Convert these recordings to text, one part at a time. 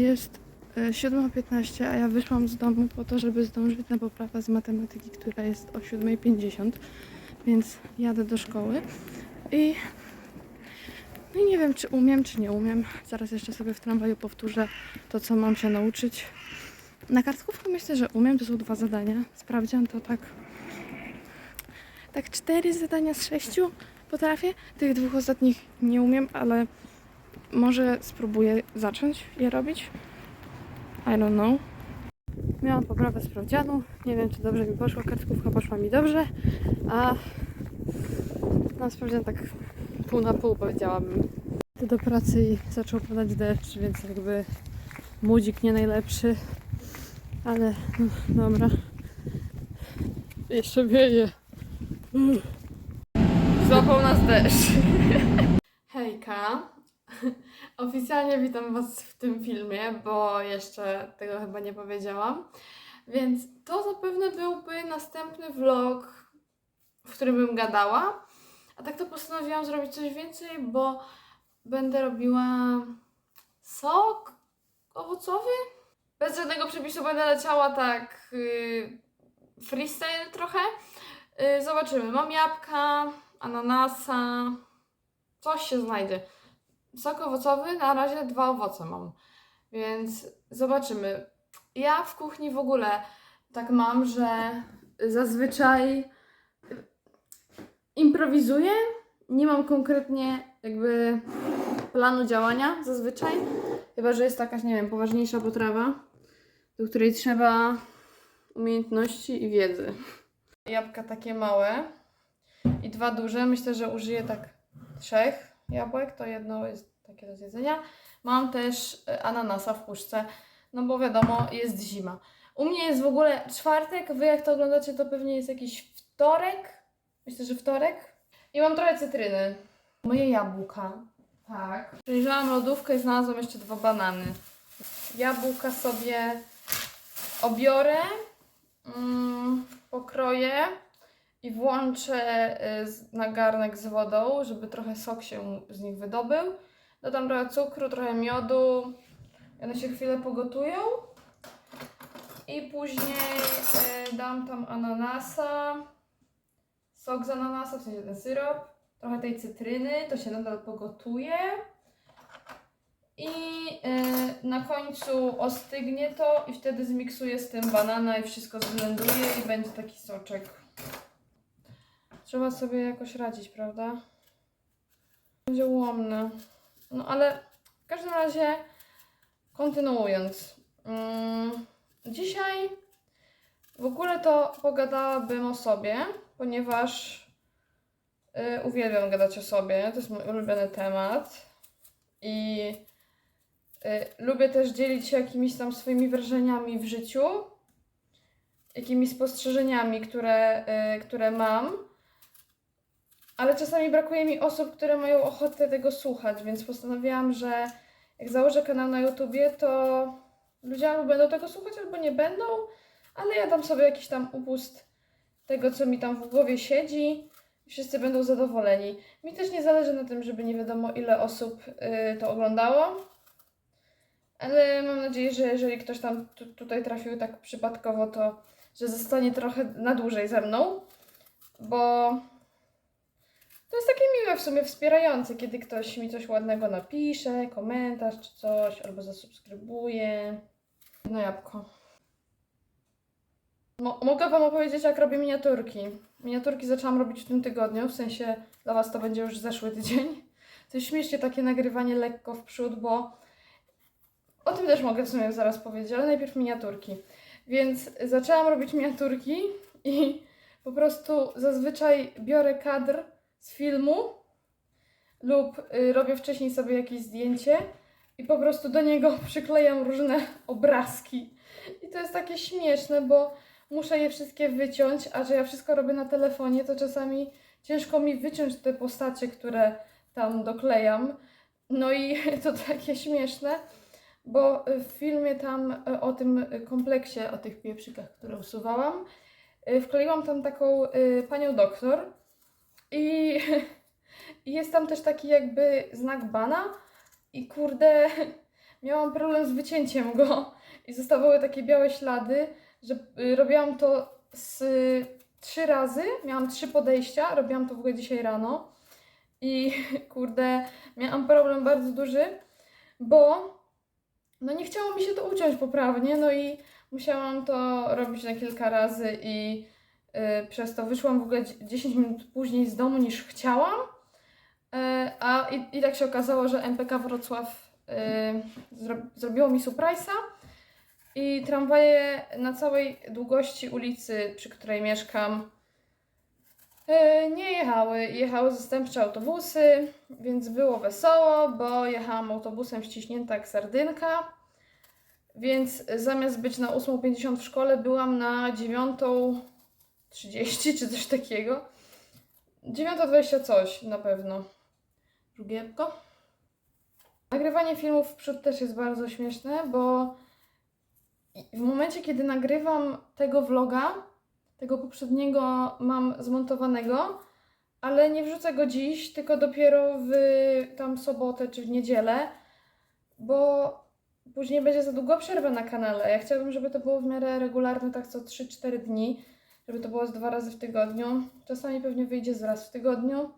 Jest e, 7.15, a ja wyszłam z domu po to, żeby zdążyć na poprawę z matematyki, która jest o 7.50, więc jadę do szkoły i no i nie wiem, czy umiem, czy nie umiem. Zaraz jeszcze sobie w tramwaju powtórzę to, co mam się nauczyć. Na kartkówkę myślę, że umiem, to są dwa zadania. Sprawdzian to tak tak cztery zadania z sześciu potrafię. Tych dwóch ostatnich nie umiem, ale może spróbuję zacząć je robić. I don't know. Miałam poprawę sprawdzianu. Nie wiem, czy dobrze mi poszło. Kartkówka poszła mi dobrze, a na sprawdzian tak pół na pół powiedziałabym. Do pracy i zaczął padać deszcz, więc jakby mudzik nie najlepszy, ale no, dobra. Jeszcze wieje. Złapał nas deszcz. Hejka. Oficjalnie witam Was w tym filmie, bo jeszcze tego chyba nie powiedziałam. Więc to zapewne byłby następny vlog, w którym bym gadała. A tak to postanowiłam zrobić coś więcej, bo będę robiła sok owocowy. Bez żadnego przepisu będę leciała tak yy, freestyle trochę. Yy, zobaczymy. Mam jabłka, ananasa, coś się znajdzie. Sok owocowy, na razie dwa owoce mam. Więc zobaczymy. Ja w kuchni w ogóle tak mam, że zazwyczaj improwizuję. Nie mam konkretnie jakby planu działania zazwyczaj. Chyba, że jest jakaś, nie wiem, poważniejsza potrawa, do której trzeba umiejętności i wiedzy. Jabłka takie małe i dwa duże. Myślę, że użyję tak trzech jabłek. To jedno jest takie do zjedzenia. Mam też e, ananasa w puszce, no bo wiadomo, jest zima. U mnie jest w ogóle czwartek, wy jak to oglądacie, to pewnie jest jakiś wtorek. Myślę, że wtorek. I mam trochę cytryny. Moje jabłka. Tak. Przejrzałam lodówkę i znalazłam jeszcze dwa banany. Jabłka sobie obiorę, mm, pokroję i włączę y, na garnek z wodą, żeby trochę sok się z nich wydobył. Dodam trochę cukru, trochę miodu. One się chwilę pogotują. I później y, dam tam ananasa, sok z ananasa, w sensie ten syrop, trochę tej cytryny, to się nadal pogotuje. I y, na końcu ostygnie to i wtedy zmiksuję z tym banana i wszystko zblenduję i będzie taki soczek. Trzeba sobie jakoś radzić, prawda? Będzie ułomne. No ale w każdym razie kontynuując. Mm, dzisiaj w ogóle to pogadałabym o sobie, ponieważ y, uwielbiam gadać o sobie. To jest mój ulubiony temat. I y, lubię też dzielić się jakimiś tam swoimi wrażeniami w życiu, jakimiś spostrzeżeniami, które, y, które mam. Ale czasami brakuje mi osób, które mają ochotę tego słuchać, więc postanowiłam, że jak założę kanał na YouTubie, to ludzie albo będą tego słuchać, albo nie będą, ale ja dam sobie jakiś tam upust tego, co mi tam w głowie siedzi i wszyscy będą zadowoleni. Mi też nie zależy na tym, żeby nie wiadomo ile osób y, to oglądało, ale mam nadzieję, że jeżeli ktoś tam tu, tutaj trafił tak przypadkowo, to że zostanie trochę na dłużej ze mną, bo to jest takie miłe w sumie, wspierające, kiedy ktoś mi coś ładnego napisze, komentarz czy coś, albo zasubskrybuje. No jabłko. Mo- mogę Wam opowiedzieć, jak robię miniaturki. Miniaturki zaczęłam robić w tym tygodniu, w sensie dla Was to będzie już zeszły tydzień. To jest śmiesznie takie nagrywanie lekko w przód, bo o tym też mogę w sumie zaraz powiedzieć, ale najpierw miniaturki. Więc zaczęłam robić miniaturki i po prostu zazwyczaj biorę kadr z filmu lub y, robię wcześniej sobie jakieś zdjęcie i po prostu do niego przyklejam różne obrazki. I to jest takie śmieszne, bo muszę je wszystkie wyciąć, a że ja wszystko robię na telefonie, to czasami ciężko mi wyciąć te postacie, które tam doklejam. No i to takie śmieszne, bo w filmie tam y, o tym kompleksie, o tych pieprzykach, które usuwałam, y, wkleiłam tam taką panią doktor i jest tam też taki jakby znak bana i kurde, miałam problem z wycięciem go. I zostawały takie białe ślady, że y, robiłam to z trzy razy, miałam trzy podejścia, robiłam to w ogóle dzisiaj rano. I kurde, miałam problem bardzo duży, bo no nie chciało mi się to uciąć poprawnie, no i musiałam to robić na kilka razy i przez to wyszłam w ogóle dzie- 10 minut później z domu niż chciałam. E, A i, i tak się okazało, że MPK Wrocław y, zro, zrobiło mi surprise'a i tramwaje na całej długości ulicy, przy której mieszkam, y, nie jechały. Jechały zastępcze autobusy, więc było wesoło, bo jechałam autobusem ściśnięta jak sardynka. Więc zamiast być na 8.50 w szkole, byłam na 9.30 czy coś takiego. 9.20 coś na pewno. Drugiebko. Nagrywanie filmów w przód też jest bardzo śmieszne, bo w momencie, kiedy nagrywam tego vloga, tego poprzedniego mam zmontowanego, ale nie wrzucę go dziś, tylko dopiero w tam sobotę czy w niedzielę, bo później będzie za długo przerwa na kanale. Ja chciałabym, żeby to było w miarę regularne, tak co 3-4 dni, żeby to było z dwa razy w tygodniu. Czasami pewnie wyjdzie z raz w tygodniu.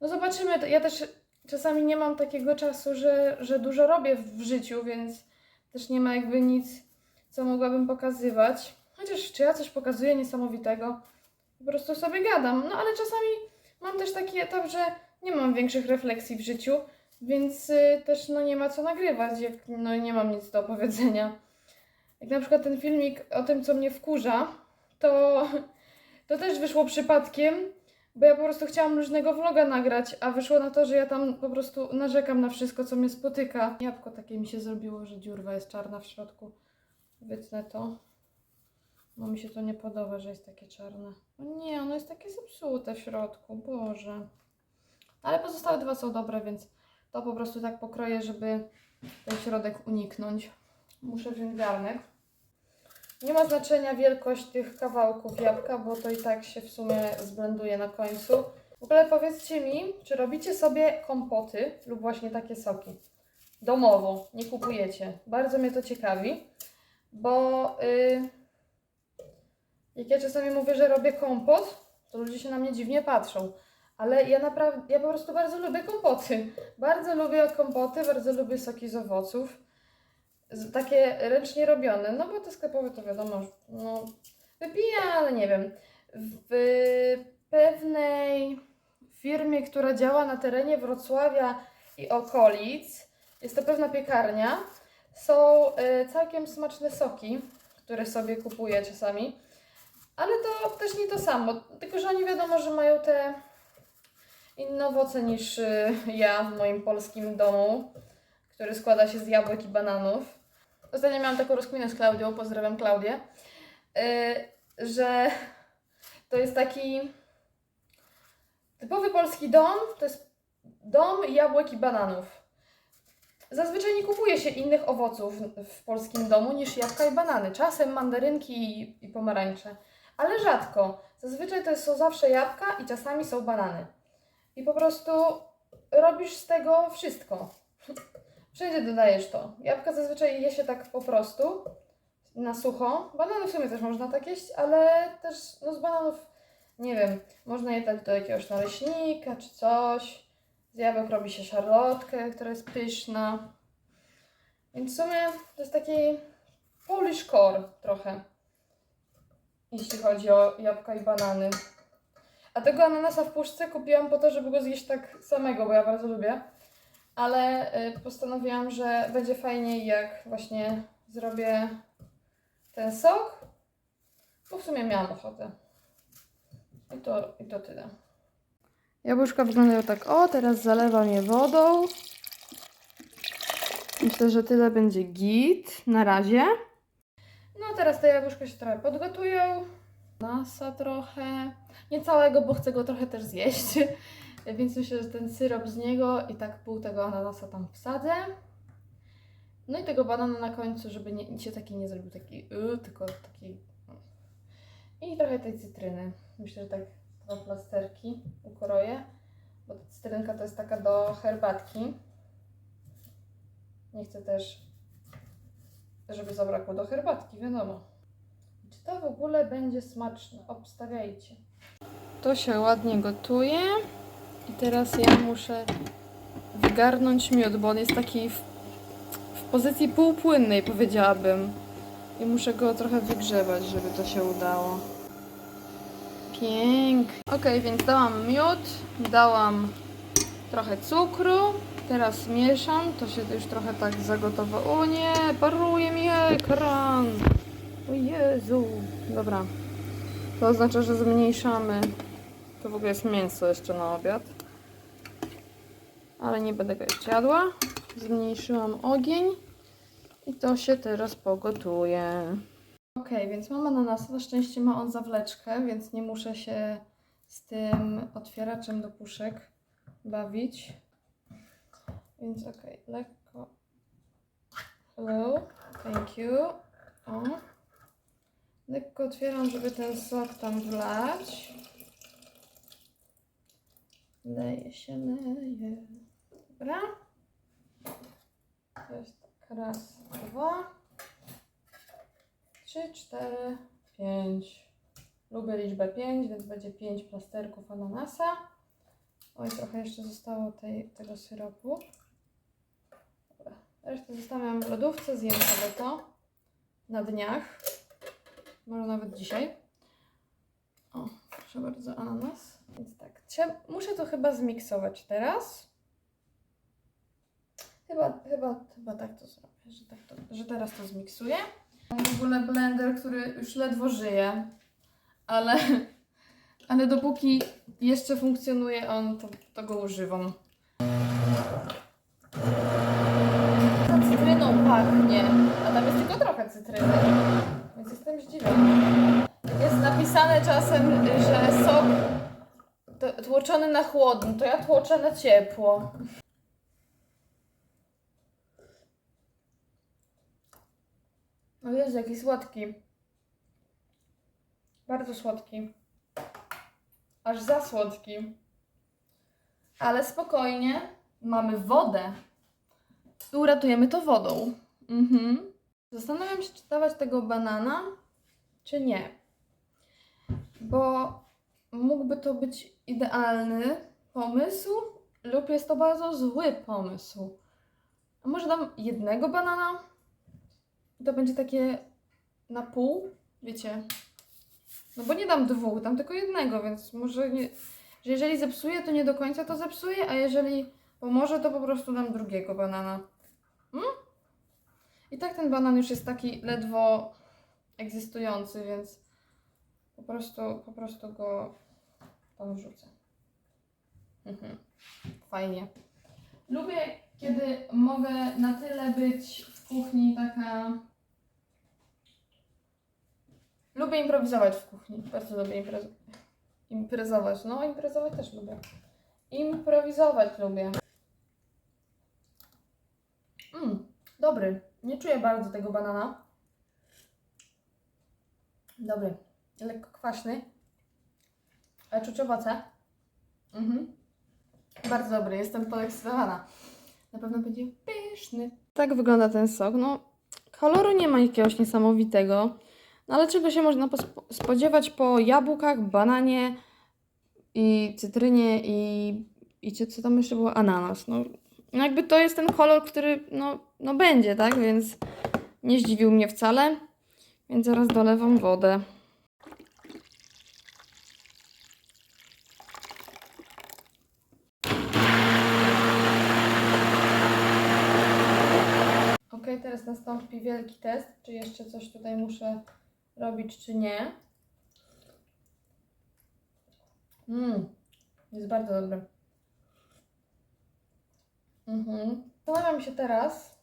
No zobaczymy. Ja też czasami nie mam takiego czasu, że, że dużo robię w życiu, więc też nie ma jakby nic, co mogłabym pokazywać. Chociaż czy ja coś pokazuję niesamowitego? Po prostu sobie gadam. No ale czasami mam też taki etap, że nie mam większych refleksji w życiu, więc y, też no nie ma co nagrywać, jak no nie mam nic do opowiedzenia. Jak na przykład ten filmik o tym, co mnie wkurza, to, to też wyszło przypadkiem, bo ja po prostu chciałam luźnego vloga nagrać, a wyszło na to, że ja tam po prostu narzekam na wszystko, co mnie spotyka. Jabłko takie mi się zrobiło, że dziurwa jest czarna w środku. Wytnę to. Bo mi się to nie podoba, że jest takie czarne. O nie, ono jest takie zepsute w środku, Boże. Ale pozostałe dwa są dobre, więc to po prostu tak pokroję, żeby ten środek uniknąć. Muszę wziąć garnek. Nie ma znaczenia wielkość tych kawałków jabłka, bo to i tak się w sumie zblenduje na końcu. W ogóle powiedzcie mi, czy robicie sobie kompoty lub właśnie takie soki? Domowo, nie kupujecie. Bardzo mnie to ciekawi, bo y, jak ja czasami mówię, że robię kompot, to ludzie się na mnie dziwnie patrzą. Ale ja naprawdę, ja po prostu bardzo lubię kompoty. Bardzo lubię kompoty, bardzo lubię soki z owoców. Takie ręcznie robione, no bo te sklepowe to wiadomo, no wypija, ale nie wiem. W pewnej firmie, która działa na terenie Wrocławia i okolic, jest to pewna piekarnia, są y, całkiem smaczne soki, które sobie kupuję czasami. Ale to też nie to samo, tylko że oni wiadomo, że mają te inne owoce niż y, ja w moim polskim domu, który składa się z jabłek i bananów. Ostatnio miałam taką rozkminę z Klaudią, pozdrawiam Klaudię, y, że to jest taki typowy polski dom, to jest dom jabłek i bananów. Zazwyczaj nie kupuje się innych owoców w polskim domu niż jabłka i banany. Czasem mandarynki i, i pomarańcze, ale rzadko. Zazwyczaj to są zawsze jabłka i czasami są banany. I po prostu robisz z tego wszystko. Wszędzie dodajesz to. Jabłka zazwyczaj je się tak po prostu, na sucho. Banany w sumie też można tak jeść, ale też no z bananów, nie wiem, można je dać do jakiegoś naleśnika czy coś. Z jabłek robi się szarlotkę, która jest pyszna. Więc w sumie to jest taki Polish core trochę, jeśli chodzi o jabłka i banany. A tego ananasa w puszce kupiłam po to, żeby go zjeść tak samego, bo ja bardzo lubię. Ale y, postanowiłam, że będzie fajniej, jak właśnie zrobię ten sok. Bo w sumie miałam ochotę. I to, i to tyle. Jabłuszka wyglądają tak. O, teraz zalewam je wodą. Myślę, że tyle będzie git na razie. No, teraz te jabłuszka się trochę podgotują. Nasa trochę. Nie całego, bo chcę go trochę też zjeść. Więc myślę, że ten syrop z niego i tak pół tego ananasa tam wsadzę. No i tego banana na końcu, żeby nie, się taki nie zrobił taki yy, tylko taki. I trochę tej cytryny. Myślę, że tak dwa plasterki ukroję. Bo ta cytrynka to jest taka do herbatki. Nie chcę też żeby zabrakło do herbatki, wiadomo. Czy to w ogóle będzie smaczne? Obstawiajcie. To się ładnie gotuje. I teraz ja muszę wygarnąć miód, bo on jest taki w, w pozycji półpłynnej, powiedziałabym. I muszę go trochę wygrzebać, żeby to się udało. Pięknie. Ok, więc dałam miód, dałam trochę cukru. Teraz mieszam, to się już trochę tak zagotowało. O nie, paruje mi ekran. O Jezu. Dobra. To oznacza, że zmniejszamy. To w ogóle jest mięso jeszcze na obiad. Ale nie będę go jadła. Zmniejszyłam ogień. I to się teraz pogotuje. Ok, więc mam ananasa. Na szczęście ma on zawleczkę, więc nie muszę się z tym otwieraczem do puszek bawić. Więc ok, lekko. Hello, thank you. O. Lekko otwieram, żeby ten sok tam wlać. Leje się, leje. Dobra. To jest tak raz, dwa, trzy, cztery, pięć. Lubię liczbę pięć, więc będzie pięć plasterków ananasa. Oj, trochę jeszcze zostało tej, tego syropu. Dobra. Resztę zostawiam w lodówce, zjem sobie to na dniach. Może nawet dzisiaj. O, proszę bardzo, ananas. Więc tak, muszę to chyba zmiksować teraz. Chyba, chyba, chyba tak to zrobię, że, tak to, że teraz to zmiksuję. Mam w ogóle blender, który już ledwo żyje, ale, ale dopóki jeszcze funkcjonuje on, to, to go używam. Ta cytryną pachnie, a tam jest tylko trochę cytryny, więc jestem zdziwiona. Jest napisane czasem, że sok tłoczony na chłodno, to ja tłoczę na ciepło. O jaki słodki. Bardzo słodki. Aż za słodki. Ale spokojnie, mamy wodę. I uratujemy to wodą. Mhm. Zastanawiam się, czy dawać tego banana, czy nie. Bo mógłby to być idealny pomysł, lub jest to bardzo zły pomysł. A może dam jednego banana? To będzie takie na pół, wiecie. No bo nie dam dwóch, dam tylko jednego, więc może nie, że jeżeli zepsuję, to nie do końca to zepsuję, a jeżeli pomoże, to po prostu dam drugiego banana. Hmm? I tak ten banan już jest taki ledwo egzystujący, więc po prostu, po prostu go tam wrzucę. Mhm. Fajnie. Lubię, kiedy mogę na tyle być kuchni taka. Lubię improwizować w kuchni. Bardzo lubię imprez... imprezować. No, imprezować też lubię. Improwizować lubię. Mm, dobry. Nie czuję bardzo tego banana. Dobry. Lekko kwaśny. Ale czuć owoce. Mhm. Bardzo dobry, jestem podekscytowana. Na pewno będzie pyszny. Tak wygląda ten sok. No, koloru nie ma jakiegoś niesamowitego. No ale czego się można spodziewać po jabłkach, bananie i cytrynie i, i co- co tam jeszcze było? Ananas. No, no jakby to jest ten kolor, który no, no będzie, tak? Więc nie zdziwił mnie wcale. Więc zaraz dolewam wodę. Ok, teraz nastąpi wielki test, czy jeszcze coś tutaj muszę robić, czy nie. Mmm, jest bardzo dobry. Mhm. Zastanawiam się teraz,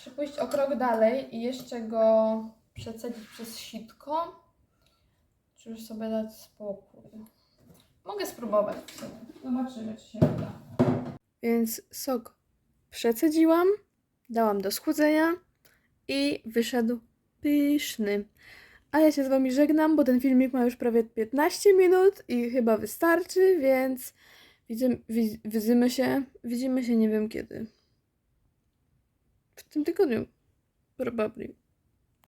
czy pójść o krok dalej i jeszcze go przecedzić przez sitko, czy już sobie dać spokój. Mogę spróbować. Zobaczymy, czy się uda. Więc sok przecedziłam, dałam do schłodzenia i wyszedł pyszny. A ja się z Wami żegnam, bo ten filmik ma już prawie 15 minut i chyba wystarczy, więc widzimy, widzimy się, widzimy się nie wiem kiedy. W tym tygodniu Probably.